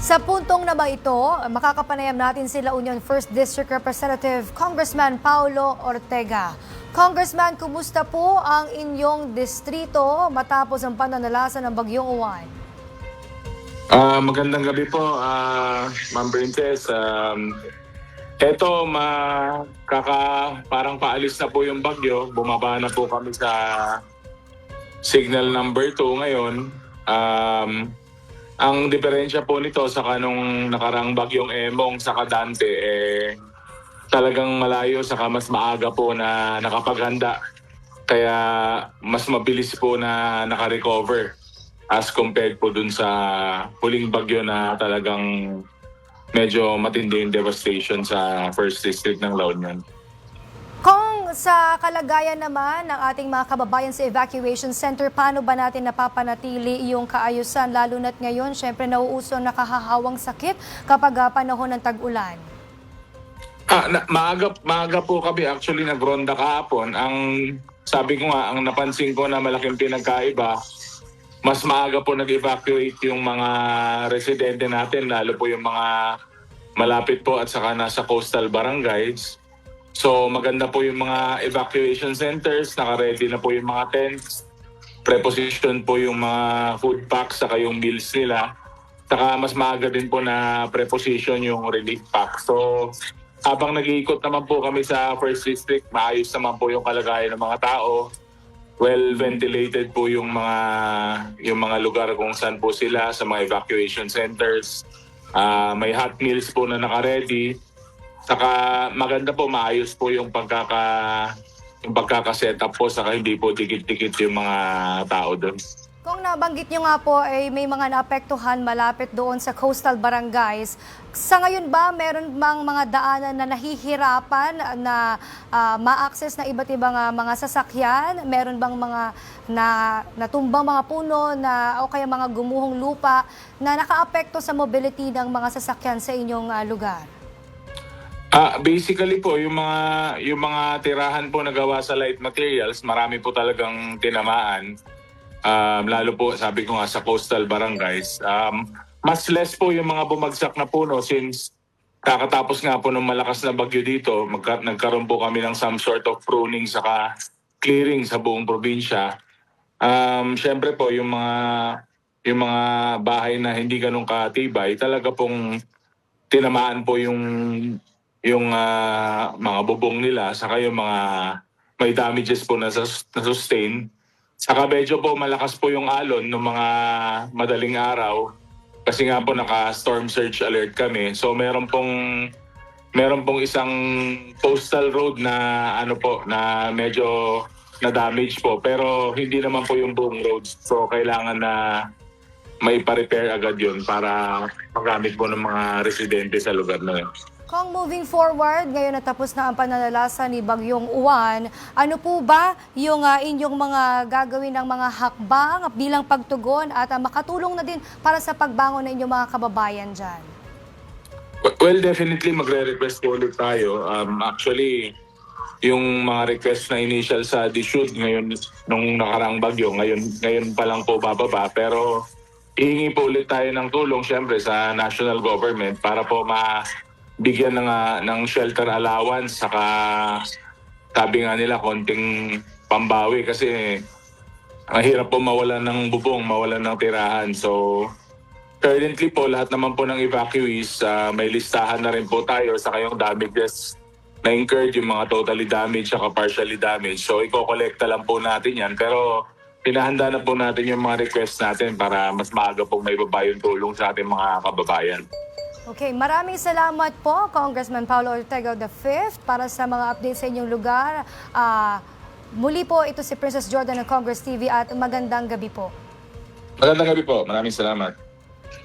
Sa puntong na ba ito, makakapanayam natin sila Union 1st District Representative Congressman Paulo Ortega. Congressman, kumusta po ang inyong distrito matapos ang pananalasa ng Bagyong Uwan? Ah, magandang gabi po, ah, Ma'am Princess. Um, eto, makaka, parang paalis na po yung bagyo. Bumaba na po kami sa signal number 2 ngayon. Um, ang diferensya po nito sa kanong nakarang bagyong Emong sa Kadante, eh, talagang malayo saka mas maaga po na nakapaghanda. Kaya mas mabilis po na nakarecover as compared po dun sa huling bagyo na talagang medyo matindi yung devastation sa first district ng La Union. Kung sa kalagayan naman ng ating mga kababayan sa evacuation center, paano ba natin napapanatili yung kaayusan? Lalo na't ngayon, syempre nauuso ang nakahahawang sakit kapag ah, panahon ng tag-ulan. Ah, na, maaga, maaga po kami actually nagronda kahapon. Ang sabi ko nga, ang napansin ko na malaking pinagkaiba, mas maaga po nag-evacuate yung mga residente natin, lalo po yung mga malapit po at saka nasa coastal barangays. So maganda po yung mga evacuation centers, naka-ready na po yung mga tents, preposition po yung mga food packs saka yung meals nila. Saka mas maaga din po na preposition yung relief pack. So habang nag-iikot naman po kami sa first district, maayos naman po yung kalagayan ng mga tao. Well ventilated po yung mga yung mga lugar kung saan po sila sa mga evacuation centers. Ah, may hot meals po na naka-ready. Saka maganda po maayos po yung pagkaka yung pagkaka-set up po saka hindi po dikit-dikit yung mga tao doon. Kung nabanggit nyo nga po ay may mga naapektuhan malapit doon sa coastal barangays, sa ngayon ba meron bang mga daanan na nahihirapan na ah, ma-access na iba't ibang ah, mga sasakyan? Meron bang mga na natumbang mga puno na o kaya mga gumuhong lupa na nakaapekto sa mobility ng mga sasakyan sa inyong ah, lugar? Ah, basically po yung mga yung mga tirahan po na gawa sa light materials, marami po talagang tinamaan. Um, lalo po sabi ko nga sa coastal barangays. Um, mas less po yung mga bumagsak na puno since kakatapos nga po ng malakas na bagyo dito, magka- nagkaroon po kami ng some sort of pruning saka clearing sa buong probinsya. Um, Siyempre po yung mga yung mga bahay na hindi ganun katibay, talaga pong tinamaan po yung yung ah, mga bubong nila saka yung mga may damages po na, sus- na sustain. Saka medyo po malakas po yung alon ng mga madaling araw kasi nga po naka storm surge alert kami. So meron pong meron pong isang postal road na ano po na medyo na damage po pero hindi naman po yung buong road. So kailangan na may pa-repair agad yun para magamit po ng mga residente sa lugar na yun. Kung moving forward, ngayon natapos na ang pananalasa ni Bagyong Uwan, ano po ba yung ah, inyong mga gagawin ng mga hakbang bilang pagtugon at ah, makatulong na din para sa pagbangon ng inyong mga kababayan dyan? Well, definitely magre-request po ulit tayo. Um, actually, yung mga request na initial sa DSUD ngayon, nung nakaraang bagyo, ngayon, ngayon pa lang po bababa. Pero hihingi po ulit tayo ng tulong syempre sa national government para po mabigyan ng, ah, ng shelter allowance saka sabi nga nila konting pambawi kasi mahirap po mawalan ng bubong, mawalan ng tirahan. So Currently po, lahat naman po ng evacuees, ah, may listahan na rin po tayo sa kayong damages na incurred, yung mga totally damaged at partially damaged. So, iko-collecta lang po natin yan. Pero, pinahanda na po natin yung mga request natin para mas maaga po may baba tulong sa ating mga kababayan. Okay, maraming salamat po, Congressman Paulo Ortega V para sa mga updates sa inyong lugar. Ah, muli po, ito si Princess Jordan ng Congress TV at magandang gabi po. Magandang gabi po. Maraming salamat.